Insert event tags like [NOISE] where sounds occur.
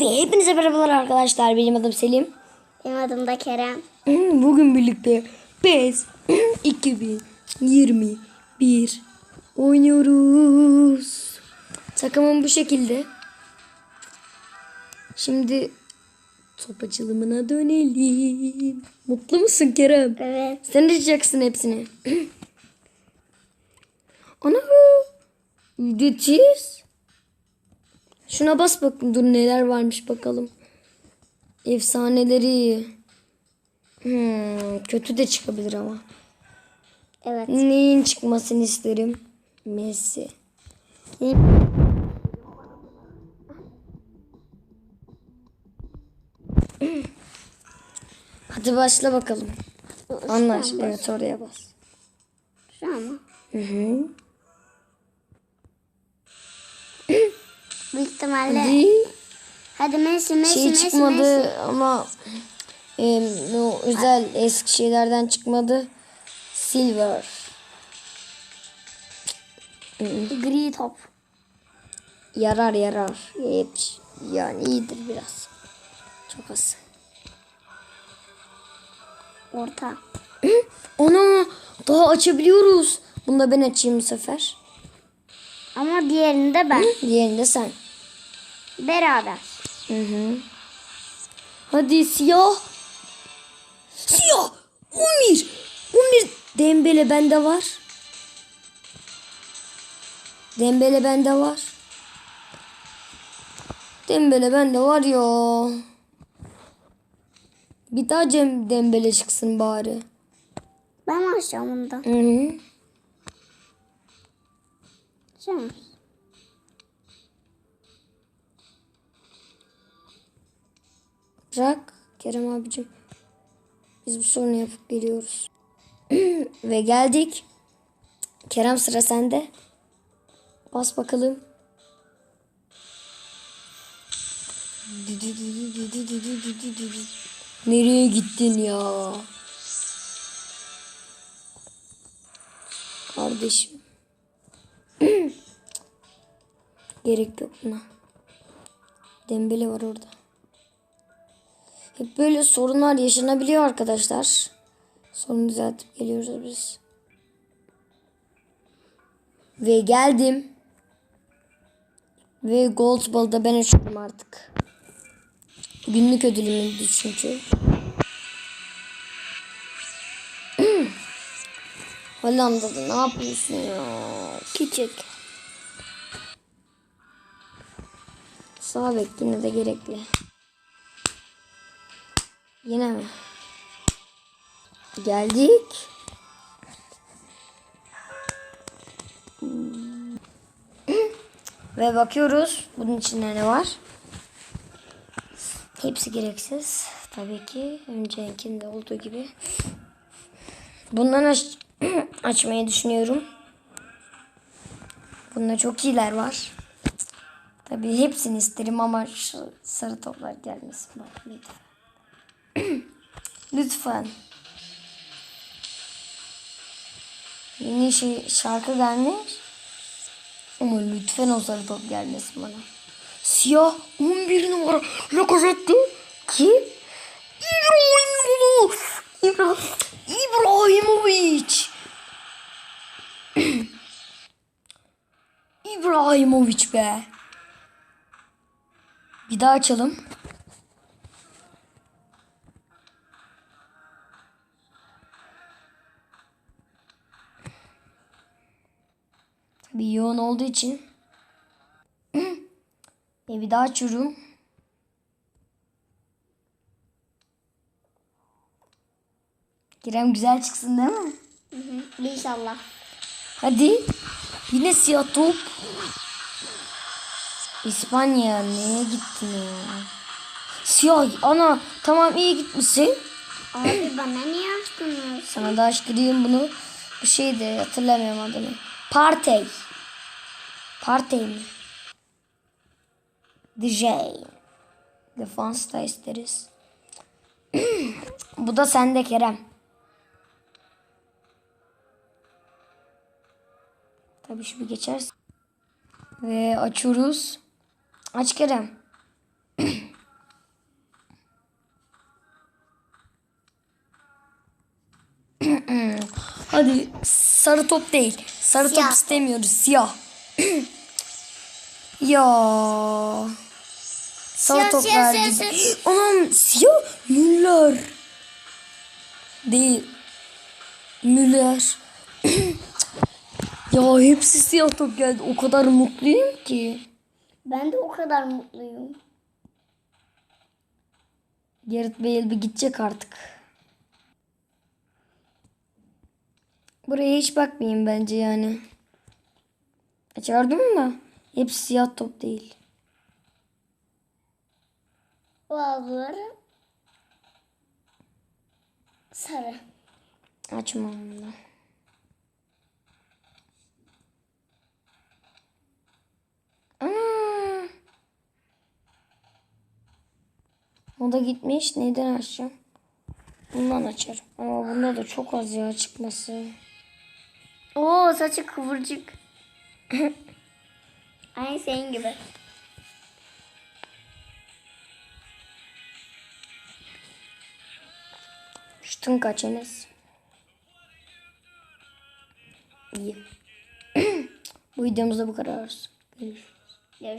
Ve hepinize merhabalar arkadaşlar. Benim adım Selim. Benim adım da Kerem. Bugün birlikte PES [CLEARS THROAT] 2021 oynuyoruz. Takımım bu şekilde. Şimdi top açılımına dönelim. Mutlu musun Kerem? Evet. Sen açacaksın hepsini. [CLEARS THROAT] Ana ücretsiz. Şuna bas bakın dur neler varmış bakalım. Efsaneleri. Hmm, kötü de çıkabilir ama. Evet. Neyin çıkmasını isterim? Messi. Hadi başla bakalım. Anlaş. Evet oraya bas. Şu an mı? Hı hı. Büyük ihtimalle. Hadi. Hadi Messi, Messi, Şey Messi, çıkmadı Messi. ama e, o özel eski şeylerden çıkmadı. Silver. Gri top. Yarar yarar. Hep, yani iyidir biraz. Çok az. Orta. Ana daha açabiliyoruz. Bunu da ben açayım bu sefer. Ama diğerini de ben. Diğerini de sen. Beraber. Hı hı. Hadi siyah. Siyah. 11. 11. Dembele bende var. Dembele bende var. Dembele bende var ya. Bir daha Cem Dembele çıksın bari. Ben açacağım da? Hı hı. Açacağım. Bırak Kerem abicim. Biz bu sorunu yapıp geliyoruz. [CLEARS THROAT] Ve geldik. Kerem sıra sende. Bas bakalım. Nereye gittin ya? Kardeşim. [CLEARS THROAT] Gerek yok buna. Dembele var orada. Hep böyle sorunlar yaşanabiliyor arkadaşlar. Sorunu düzeltip geliyoruz biz. Ve geldim. Ve Gold Ball'ı da ben açıyorum artık. Günlük ödülümüzdü çünkü. [CLEARS THROAT] Hollanda'da ne yapıyorsun ya? Küçük. Sağ bek yine de gerekli. Yine mi? Geldik. Ve bakıyoruz bunun içinde ne var. Hepsi gereksiz. Tabii ki öncekinde olduğu gibi. Bundan aç [CLEARS THROAT] açmayı düşünüyorum. Bunda çok iyiler var. Tabii hepsini isterim ama şu sarı toplar gelmesin bak lütfen. Lütfen. Yeni şey şarkı gelmiş. Ama lütfen o sarı top gelmesin bana. Siyah 11 numara Lacazette kim? İbrahimovic. İbrahim, İbrahimovic. İbrahimovic be. Bir daha açalım. Tabii yoğun olduğu için. [CLEARS THROAT] e bir daha açıyorum. Kerem güzel çıksın değil mi? Hı hı. İnşallah. Hadi. Yine siyah top. İspanya neye gittin ya? Siyah ana tamam iyi gitmişsin. Abi bana niye açtınız? Sana da açtırayım bunu. Bu şeydi hatırlamıyorum adını. Partey. Partey mi? DJ. Defans da isteriz. [CLEARS THROAT] Bu da sende Kerem. Tabii şu bir geçer. Ve açıyoruz. Aç Kerem. [CLEARS THROAT] Hadi sarı top değil. Sarı Siyah top istemiyoruz. Siyah. [CLEARS THROAT] ya. Sarı Siyah, top siyah, verdi. siyah, [GASPS] Anam siyah. Müller. Değil. Müller. [CLEARS THROAT] ya hepsi siyah top geldi. O kadar mutluyum ki. Ben de o kadar mutluyum. Gareth Bale bir gidecek artık. Buraya hiç bakmayayım bence yani. Açardım da hepsi siyah top değil. Bazıları sarı. Açmam da. O da gitmiş. Neden açacağım? Bundan açarım. Ama bunda da çok az ya çıkması. Oo saçı kıvırcık. [LAUGHS] Aynı senin gibi. Şutun kaç Enes? İyi. [CLEARS THROAT] Bu videomuzda bu kadar. Görüşürüz. Görüşürüz.